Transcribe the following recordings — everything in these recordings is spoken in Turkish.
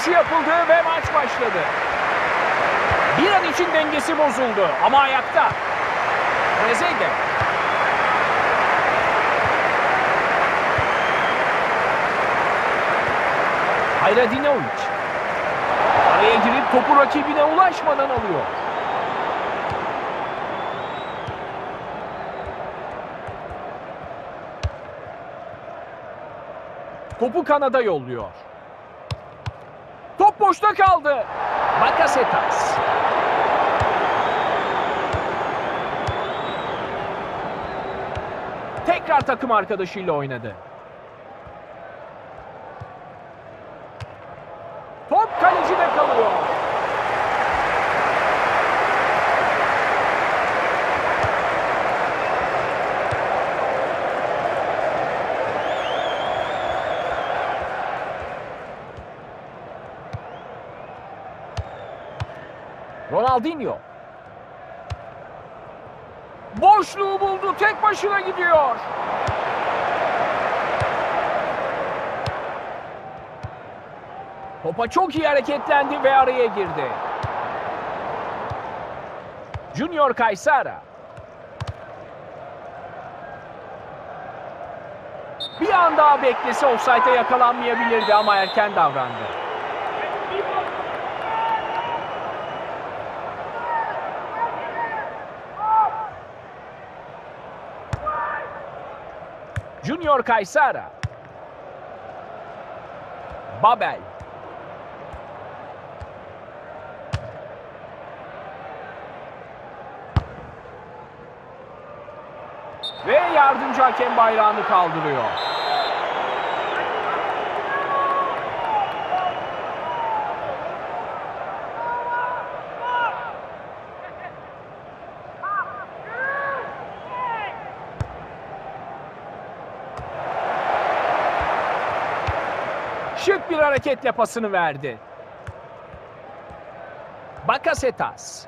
Penaltısı yapıldı ve maç başladı. Bir an için dengesi bozuldu ama ayakta. Rezege. Hayra Dinovic. Araya girip topu rakibine ulaşmadan alıyor. Topu kanada yolluyor. Boşta kaldı. Bakasetas. Tekrar takım arkadaşıyla oynadı. Top kalecide kalıyor. Ronaldinho. Boşluğu buldu. Tek başına gidiyor. Topa çok iyi hareketlendi ve araya girdi. Junior Kaysara. Bir an daha beklese offside'e yakalanmayabilirdi ama erken davrandı. Junior Kaysara. Babel. Ve yardımcı hakem bayrağını kaldırıyor. Şık bir hareketle pasını verdi. Bakasetas.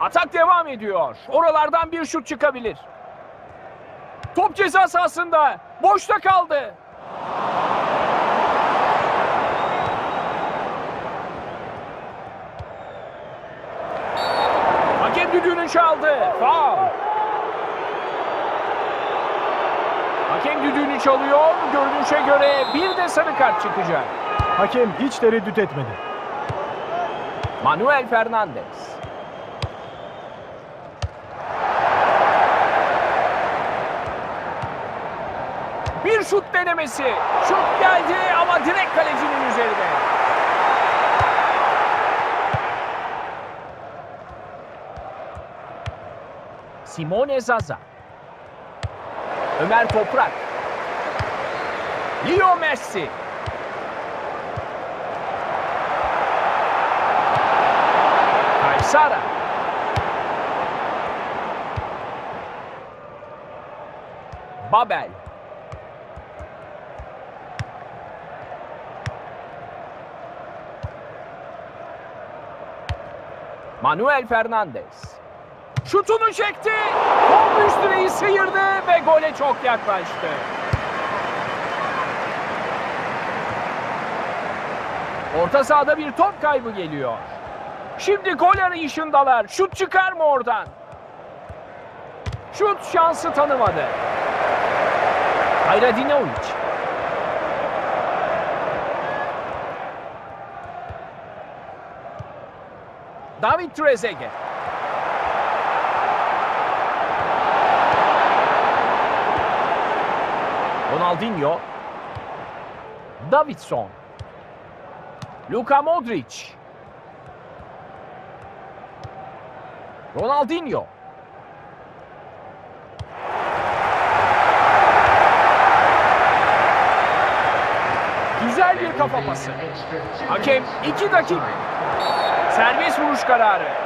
Atak devam ediyor. Oralardan bir şut çıkabilir. Top ceza sahasında. Boşta kaldı. Hakem düdüğünü çaldı. Faul. Hakem düdüğünü çalıyor. Görünüşe göre bir de sarı kart çıkacak. Hakem hiç tereddüt etmedi. Manuel Fernandez. Bir şut denemesi. Şut geldi ama direkt kalecinin üzerine. Simone Zaza. Ömer Toprak. Leo Messi. Kaysara. Babel. Manuel Fernandez. Şutunu çekti. Top üst direği sıyırdı ve gole çok yaklaştı. Orta sahada bir top kaybı geliyor. Şimdi gol arayışındalar. Şut çıkar mı oradan? Şut şansı tanımadı. Hayradinovic. David Trezeguet. Ronaldinho. Davidson. Luka Modric. Ronaldinho. Güzel bir kafa pası. Hakem 2 dakika. Serbest vuruş kararı.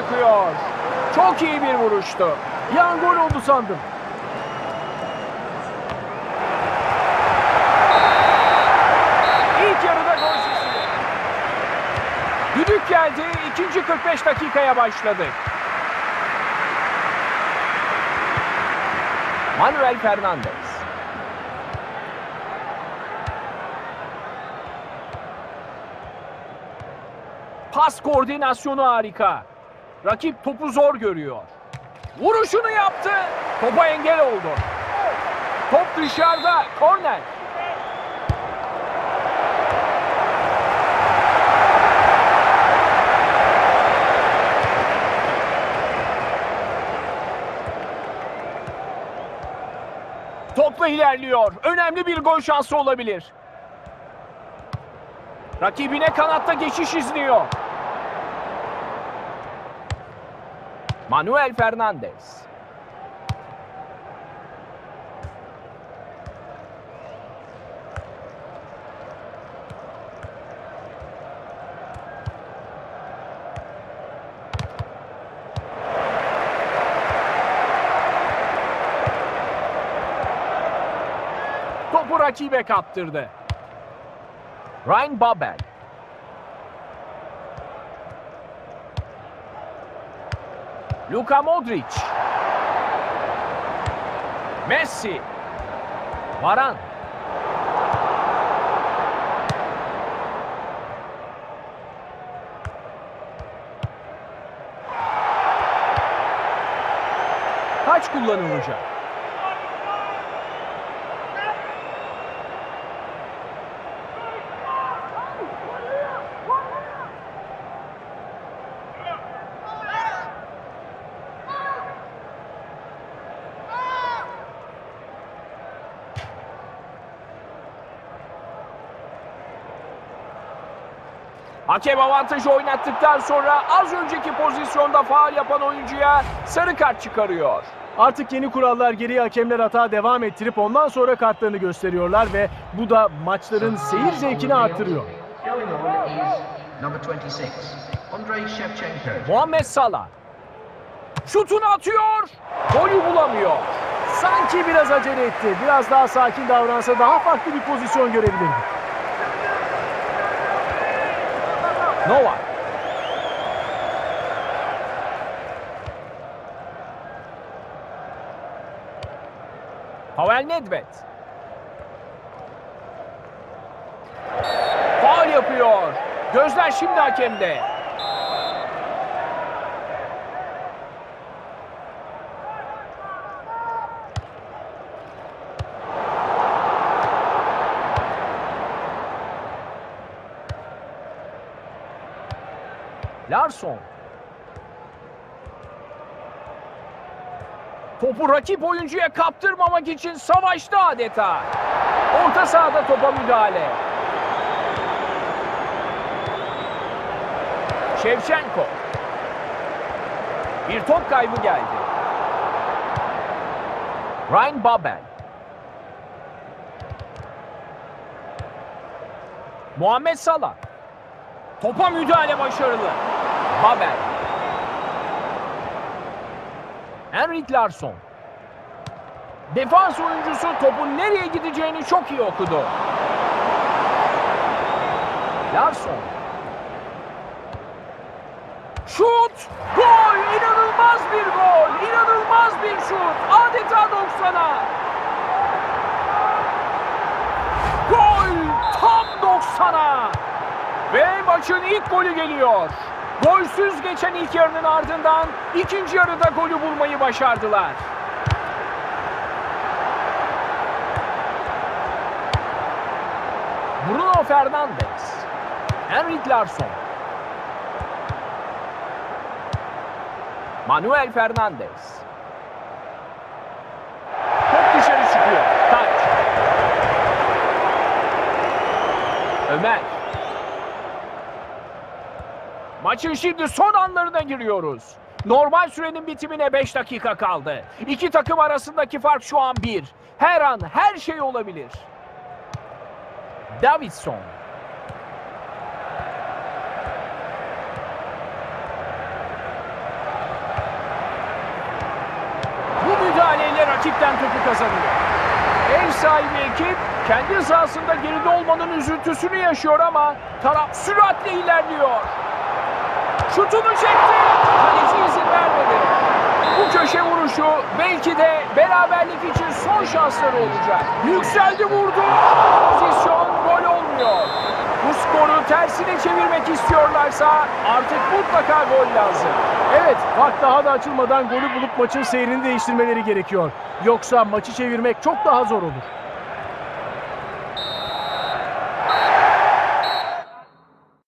çıkıyor. Çok iyi bir vuruştu. Yan gol oldu sandım. İlk yarıda gol sesi. Düdük geldi. İkinci 45 dakikaya başladı. Manuel Fernandez. Pas koordinasyonu harika. Rakip topu zor görüyor. Vuruşunu yaptı. Topa engel oldu. Top dışarıda. Korner. Topla ilerliyor. Önemli bir gol şansı olabilir. Rakibine kanatta geçiş izliyor. Manuel Fernandez. Topu rakibe kaptırdı. Ryan Babel. Luka Modric. Messi. Varan. Kaç kullanılacak? Hakem avantajı oynattıktan sonra az önceki pozisyonda faal yapan oyuncuya sarı kart çıkarıyor. Artık yeni kurallar gereği hakemler hata devam ettirip ondan sonra kartlarını gösteriyorlar ve bu da maçların seyir zevkini artırıyor. Going on is number 26, Andrei Shevchenko. Muhammed Salah. Şutunu atıyor. Golü bulamıyor. Sanki biraz acele etti. Biraz daha sakin davransa daha farklı bir pozisyon görebilirdi. Novak. Pavel Nedved. Faul yapıyor. Gözler şimdi hakemde. Larsson. Topu rakip oyuncuya kaptırmamak için savaştı adeta. Orta sahada topa müdahale. Şevçenko. Bir top kaybı geldi. Ryan Babel. Muhammed Salah. Topa müdahale başarılı. Babel. Henrik Larsson. Defans oyuncusu topun nereye gideceğini çok iyi okudu. Larsson. Şut! Gol! İnanılmaz bir gol! İnanılmaz bir şut! Adeta 90'a! Gol! Tam 90'a! Ve maçın ilk golü geliyor. Golsüz geçen ilk yarının ardından ikinci yarıda golü bulmayı başardılar. Bruno Fernandes, Henrik Larsson, Manuel Fernandes. Top dışarı çıkıyor. Taç. Ömer. Maçın şimdi son anlarına giriyoruz. Normal sürenin bitimine 5 dakika kaldı. İki takım arasındaki fark şu an 1. Her an her şey olabilir. Davidson. Bu müdahaleyle rakipten topu kazanıyor. Ev sahibi ekip kendi sahasında geride olmanın üzüntüsünü yaşıyor ama taraf süratle ilerliyor. Şutunu çekti. Kaleci izin vermedi. Bu köşe vuruşu belki de beraberlik için son şansları olacak. Yükseldi vurdu. Pozisyon gol olmuyor. Bu skoru tersine çevirmek istiyorlarsa artık mutlaka gol lazım. Evet, fark daha da açılmadan golü bulup maçın seyrini değiştirmeleri gerekiyor. Yoksa maçı çevirmek çok daha zor olur.